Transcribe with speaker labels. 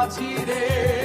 Speaker 1: মন রে।